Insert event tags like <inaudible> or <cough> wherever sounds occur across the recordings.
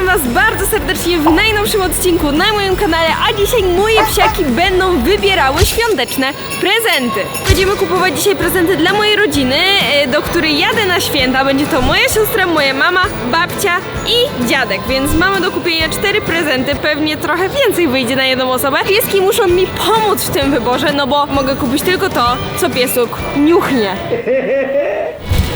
Witam Was bardzo serdecznie w najnowszym odcinku na moim kanale, a dzisiaj moje psiaki będą wybierały świąteczne prezenty. Będziemy kupować dzisiaj prezenty dla mojej rodziny, e, do której jadę na święta. Będzie to moja siostra, moja mama, babcia i dziadek, więc mamy do kupienia cztery prezenty, pewnie trochę więcej wyjdzie na jedną osobę. Pieski muszą mi pomóc w tym wyborze, no bo mogę kupić tylko to, co piesuk niuchnie. <laughs>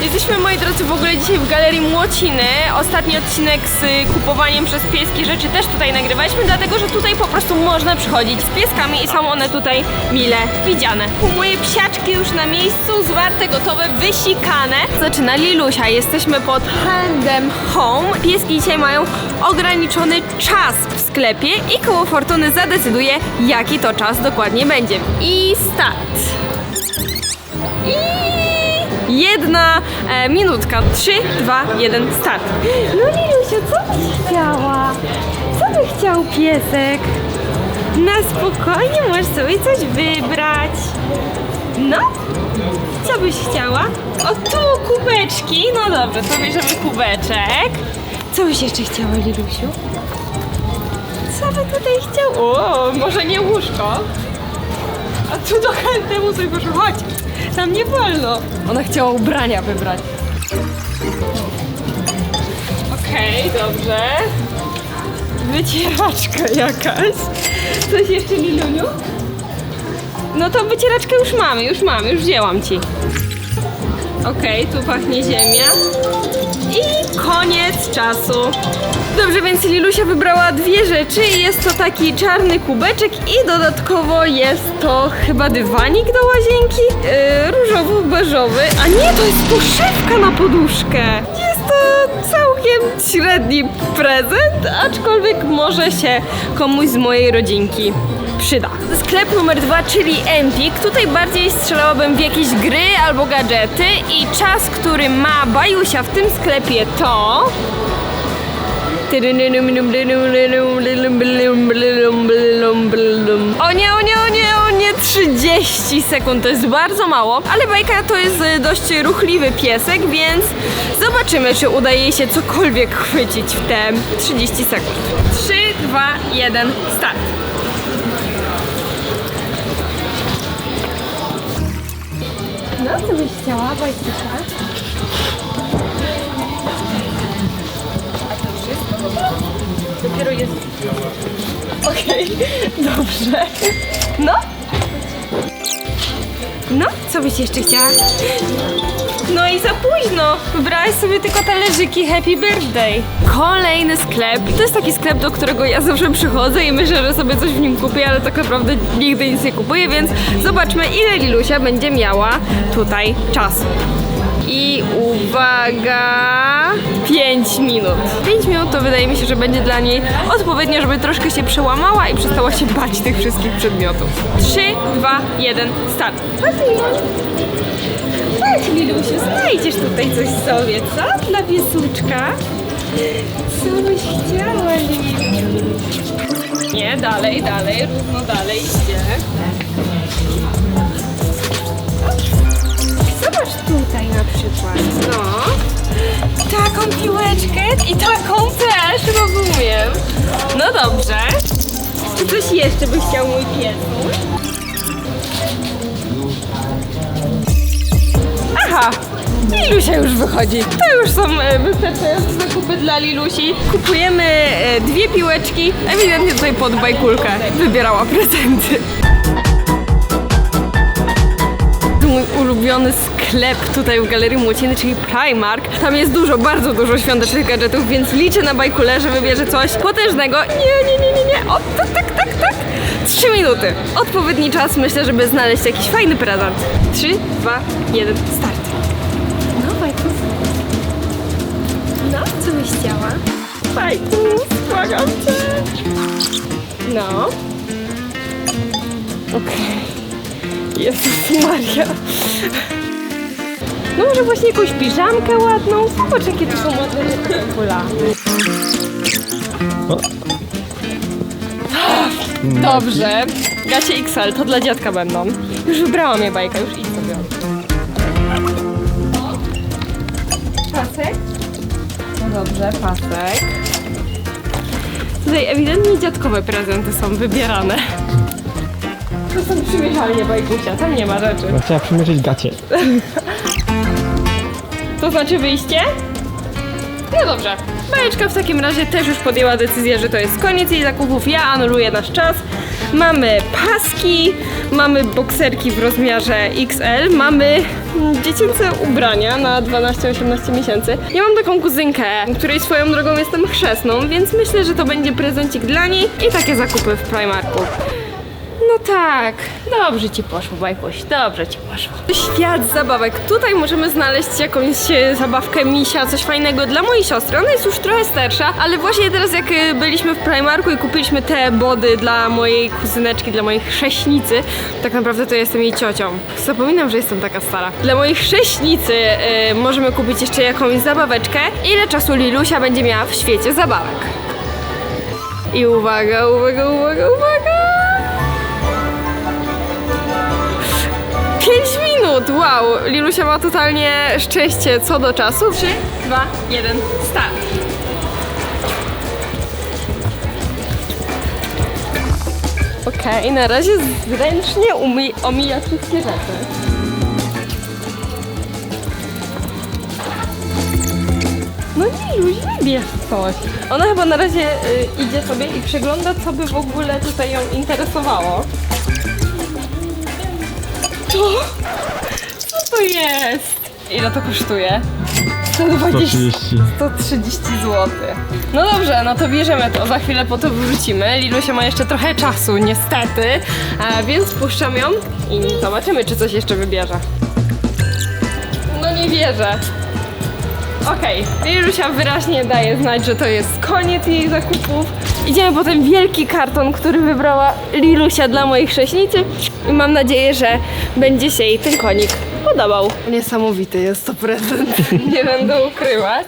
Jesteśmy, moi drodzy, w ogóle dzisiaj w Galerii Młociny. Ostatni odcinek z kupowaniem przez pieski rzeczy też tutaj nagrywaliśmy, dlatego że tutaj po prostu można przychodzić z pieskami i są one tutaj mile widziane. Moje psiaczki już na miejscu, zwarte, gotowe, wysikane. Zaczyna Lilusia, jesteśmy pod handem Home. Pieski dzisiaj mają ograniczony czas w sklepie i koło Fortuny zadecyduje, jaki to czas dokładnie będzie. I start! I jedna e, minutka. 3, 2, 1, start. No Lilusia, co byś chciała? Co by chciał piesek? Na spokojnie możesz sobie coś wybrać. No? Co byś chciała? O tu kubeczki. No dobrze, to bierzemy kubeczek. Co byś jeszcze chciała, Lilusiu? Co by tutaj chciał? O, może nie łóżko? A tu do chętnemu sobie proszę, chodź. Tam nie wolno. Ona chciała ubrania wybrać. Okej, dobrze. Wycieraczka jakaś. Coś jeszcze, Liluniu? No to wycieraczkę już mamy, już mamy, już wzięłam ci. Okej, tu pachnie ziemia. I koniec czasu. Dobrze, więc Lilusia wybrała dwie rzeczy. Jest to taki czarny kubeczek i dodatkowo jest to chyba dywanik do łazienki. Yy, różowo-beżowy. A nie, to jest poszewka na poduszkę. To całkiem średni prezent, aczkolwiek może się komuś z mojej rodzinki przyda. Sklep numer dwa, czyli Empik. Tutaj bardziej strzelałabym w jakieś gry albo gadżety i czas, który ma Bajusia w tym sklepie to... O nie, o nie, 30 sekund to jest bardzo mało, ale bajka to jest y, dość ruchliwy piesek, więc zobaczymy, czy udaje jej się cokolwiek chwycić w te 30 sekund. 3, 2, 1, start. No, co byś chciała, Wojciech? Dopiero jest. Okej, <laughs> dobrze. No? No, co byś jeszcze chciała? No i za późno! Wybrałaś sobie tylko talerzyki Happy Birthday. Kolejny sklep. To jest taki sklep, do którego ja zawsze przychodzę i myślę, że sobie coś w nim kupię, ale tak naprawdę nigdy nic nie kupuję, więc zobaczmy ile Lilusia będzie miała tutaj czasu. I uwaga, 5 minut. 5 minut to wydaje mi się, że będzie dla niej odpowiednio, żeby troszkę się przełamała i przestała się bać tych wszystkich przedmiotów. 3, 2, 1, start. Chodź, Lilusiu, znajdziesz tutaj coś sobie, co? Dla piesuczka. Co byś chciała, Lilu? Nie, dalej, dalej, równo dalej idzie. Zobacz tutaj na przykład. No. Taką piłeczkę i taką też, rozumiem. No dobrze. Czy coś jeszcze by chciał mój pies? Aha! Lilusia już wychodzi. To już są e, wystarczające zakupy dla Lilusi. Kupujemy e, dwie piłeczki. Ewidentnie tutaj pod bajkulkę wybierała prezenty. mój ulubiony sklep tutaj w Galerii Młociny, czyli Primark. Tam jest dużo, bardzo dużo świątecznych gadżetów, więc liczę na bajkule, że wybierze coś potężnego. Nie, nie, nie, nie, nie. O, tak, tak, tak, tak. Trzy minuty. Odpowiedni czas, myślę, żeby znaleźć jakiś fajny prezent. Trzy, dwa, jeden, start. No, Bajkus. No, co byś chciała? Bajkus, błagam cię. No. Okej. Jezus Maria. No może właśnie jakąś piżamkę ładną? Zobacz jakie to są ładne kula. Dobrze. Gacie XL, to dla dziadka będą. Już wybrałam je bajka, już idź sobie. Pasek? No dobrze, pasek. Tutaj ewidentnie dziadkowe prezenty są wybierane. To są przymierzalnie bajkusia, tam nie ma rzeczy. No, Chciała przymierzyć gacie. <laughs> To znaczy wyjście? No dobrze. Bajeczka w takim razie też już podjęła decyzję, że to jest koniec jej zakupów. Ja anuluję nasz czas. Mamy paski, mamy bokserki w rozmiarze XL, mamy dziecięce ubrania na 12-18 miesięcy. Ja mam taką kuzynkę, której swoją drogą jestem chrzestną, więc myślę, że to będzie prezencik dla niej i takie zakupy w Primarku. Tak, dobrze ci poszło, Bajkuś, dobrze ci poszło. Świat zabawek. Tutaj możemy znaleźć jakąś e, zabawkę misia, coś fajnego dla mojej siostry. Ona jest już trochę starsza, ale właśnie teraz jak e, byliśmy w Primarku i kupiliśmy te body dla mojej kuzyneczki, dla mojej chrześnicy, tak naprawdę to jestem jej ciocią. Zapominam, że jestem taka stara. Dla mojej chrześnicy e, możemy kupić jeszcze jakąś zabaweczkę. Ile czasu Lilusia będzie miała w świecie zabawek? I uwaga, uwaga, uwaga, uwaga! Minut! Wow! Lilusia ma totalnie szczęście co do czasu. 3, 2, 1, start! Okej, na razie zręcznie umy- omija wszystkie rzeczy. No Liluś, wybierz coś. Ona chyba na razie y, idzie sobie i przegląda, co by w ogóle tutaj ją interesowało. To? To jest? Ile to kosztuje? 120, 130. 130 zł. No dobrze, no to bierzemy to, za chwilę po to wrócimy. Lilusia ma jeszcze trochę czasu, niestety, e, więc puszczam ją i zobaczymy, czy coś jeszcze wybierze. No nie wierzę. Okej, Lilusia wyraźnie daje znać, że to jest koniec jej zakupów. Idziemy po ten wielki karton, który wybrała Lilusia dla mojej chrześnicy i mam nadzieję, że będzie się jej ten konik podobał. Niesamowity jest to prezent, <laughs> nie będę ukrywać.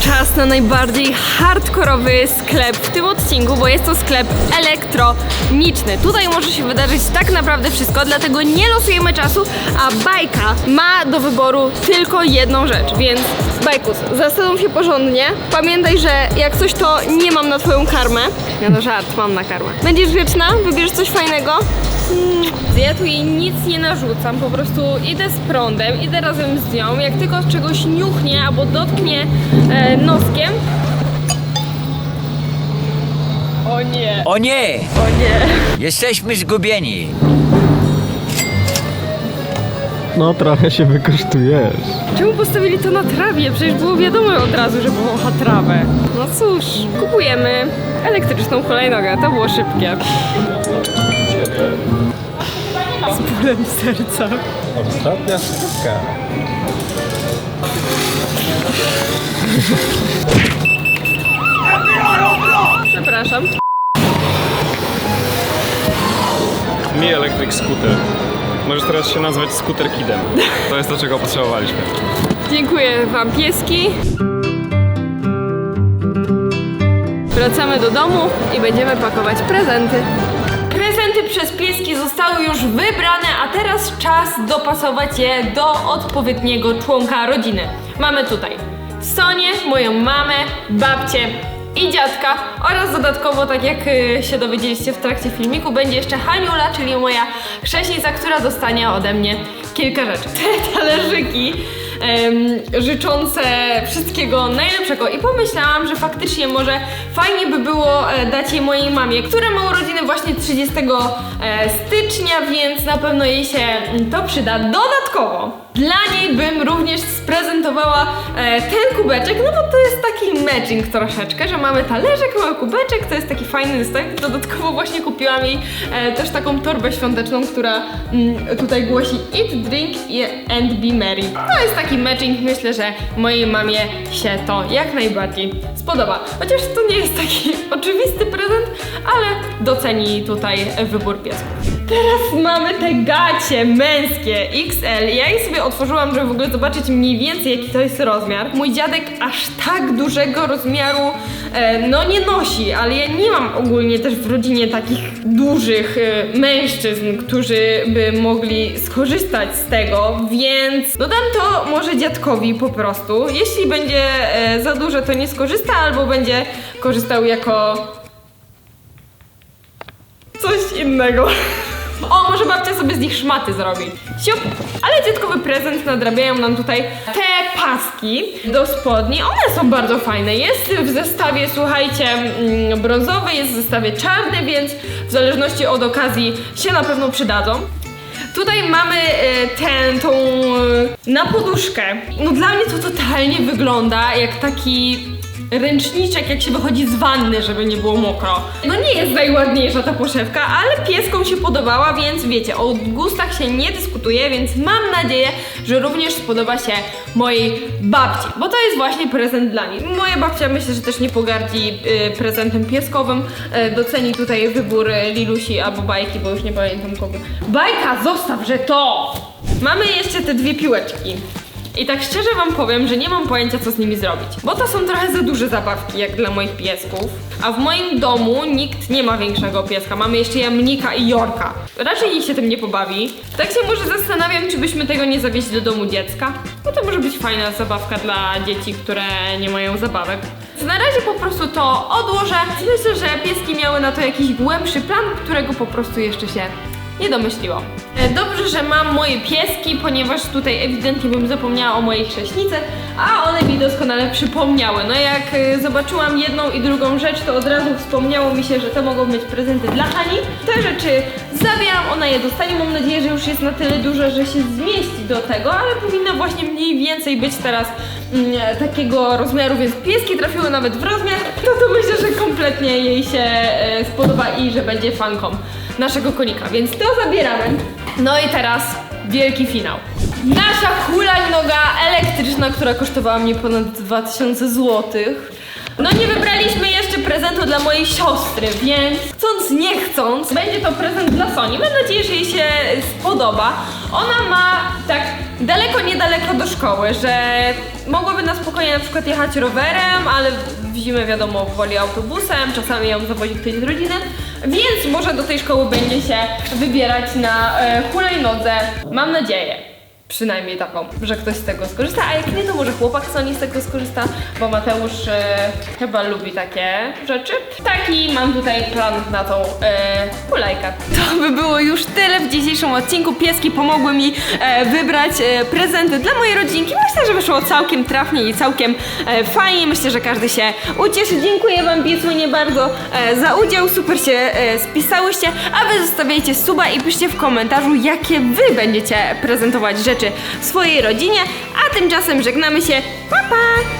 Czas na najbardziej hardkorowy sklep w tym odcinku, bo jest to sklep elektroniczny. Tutaj może się wydarzyć tak naprawdę wszystko, dlatego nie losujemy czasu, a bajka ma do wyboru tylko jedną rzecz, więc bajkus, zastanów się porządnie. Pamiętaj, że jak coś to nie mam na twoją karmę. Ja no żart, mam na karmę. Będziesz grzeczna? Wybierz coś fajnego? Mm, Ja tu jej nic nie narzucam, po prostu idę z prądem, idę razem z nią. Jak tylko czegoś niuchnie albo dotknie e, noskiem. O nie, O nie! o nie. Jesteśmy zgubieni! No trochę się wykosztujesz. Czemu postawili to na trawie? Przecież było wiadomo od razu, że powącha trawę. No cóż, kupujemy elektryczną hulajnogę. To było szybkie. Z bólem serca. Ostatnia sztuka. Przepraszam. Mi Electric Scooter. Możesz teraz się nazwać Scooter Kidem. To jest to, czego potrzebowaliśmy. Dziękuję Wam pieski. Wracamy do domu i będziemy pakować prezenty. Prezenty przez pieski zostały już wybrane, a teraz czas dopasować je do odpowiedniego członka rodziny. Mamy tutaj Sonię, moją mamę, babcię i dziadka oraz dodatkowo, tak jak y, się dowiedzieliście w trakcie filmiku, będzie jeszcze Haniula, czyli moja chrześnica, która dostanie ode mnie kilka rzeczy. <laughs> Te talerzyki życzące wszystkiego najlepszego i pomyślałam, że faktycznie może fajnie by było e, dać je mojej mamie, która ma urodziny właśnie 30 e, stycznia, więc na pewno jej się to przyda. Dodatkowo dla niej bym również sprezentowała e, ten kubeczek, no bo to jest taki matching troszeczkę, że mamy talerzek, mamy kubeczek, to jest taki fajny zestaw. Dodatkowo właśnie kupiłam jej e, też taką torbę świąteczną, która mm, tutaj głosi Eat, Drink and Be Merry. To jest taki matching, myślę, że mojej mamie się to jak najbardziej spodoba. Chociaż to nie jest taki <laughs> oczywisty prezent, ale doceni tutaj wybór piesków. Teraz mamy te gacie męskie XL. Ja je sobie otworzyłam, żeby w ogóle zobaczyć mniej więcej jaki to jest rozmiar. Mój dziadek aż tak dużego rozmiaru e, no nie nosi, ale ja nie mam ogólnie też w rodzinie takich dużych e, mężczyzn, którzy by mogli skorzystać z tego, więc dodam to może dziadkowi po prostu. Jeśli będzie e, za duże, to nie skorzysta, albo będzie korzystał jako coś innego. O, może babcia sobie z nich szmaty zrobi. Siup! Ale dziadkowy prezent nadrabiają nam tutaj te paski do spodni. One są bardzo fajne. Jest w zestawie, słuchajcie, mm, brązowy, jest w zestawie czarny, więc w zależności od okazji się na pewno przydadzą. Tutaj mamy e, tę, tą e, na poduszkę. No dla mnie to totalnie wygląda jak taki ręczniczek, jak się wychodzi z wanny, żeby nie było mokro. No nie jest najładniejsza ta poszewka, ale pieskom się podobała, więc wiecie, o gustach się nie dyskutuje, więc mam nadzieję, że również spodoba się mojej babci, bo to jest właśnie prezent dla niej. Moja babcia myślę, że też nie pogardzi y, prezentem pieskowym, y, doceni tutaj wybór Lilusi albo bajki, bo już nie pamiętam kogo. Bajka, zostaw, że to! Mamy jeszcze te dwie piłeczki. I tak szczerze wam powiem, że nie mam pojęcia co z nimi zrobić. Bo to są trochę za duże zabawki jak dla moich piesków. A w moim domu nikt nie ma większego pieska. Mamy jeszcze Jamnika i Jorka. Raczej nikt się tym nie pobawi. Tak się może zastanawiam, czy byśmy tego nie zawieźli do domu dziecka. Bo to może być fajna zabawka dla dzieci, które nie mają zabawek. Na razie po prostu to odłożę. Myślę, że pieski miały na to jakiś głębszy plan, którego po prostu jeszcze się nie domyśliłam. E, Dobrze, że mam moje pieski, ponieważ tutaj ewidentnie bym zapomniała o mojej chrześnicy, a one mi doskonale przypomniały. No jak e, zobaczyłam jedną i drugą rzecz, to od razu wspomniało mi się, że to mogą być prezenty dla Hani. Te rzeczy zabieram, ona je dostanie. Mam nadzieję, że już jest na tyle duża, że się zmieści do tego, ale powinna właśnie mniej więcej być teraz mm, takiego rozmiaru, więc pieski trafiły nawet w rozmiar. No to myślę, że kompletnie jej się e, spodoba i że będzie fanką naszego konika, więc to zabieramy. No i teraz wielki finał. Nasza hulajnoga elektryczna, która kosztowała mnie ponad 2000 zł. No nie wybraliśmy jeszcze prezentu dla mojej siostry, więc chcąc nie chcąc, będzie to prezent dla Soni. Mam nadzieję, że jej się spodoba. Ona ma tak daleko, niedaleko do szkoły, że mogłaby na spokojnie na przykład jechać rowerem, ale w zimę wiadomo woli autobusem, czasami ją zawozi ktoś z rodziny, więc może do tej szkoły będzie się wybierać na e, hulajnodze. Mam nadzieję. Przynajmniej taką, że ktoś z tego skorzysta, a jak nie, to może chłopak Soni z tego skorzysta, bo Mateusz e, chyba lubi takie rzeczy. Taki mam tutaj plan na tą e, hulajkę. To by było już tyle w dzisiejszym odcinku. Pieski pomogły mi e, wybrać e, prezenty dla mojej rodzinki. Myślę, że wyszło całkiem trafnie i całkiem e, fajnie. Myślę, że każdy się ucieszy. Dziękuję Wam piesłynie bardzo e, za udział. Super się e, spisałyście. A Wy zostawiajcie suba i piszcie w komentarzu, jakie Wy będziecie prezentować rzeczy swojej rodzinie. A tymczasem żegnamy się. Pa, pa!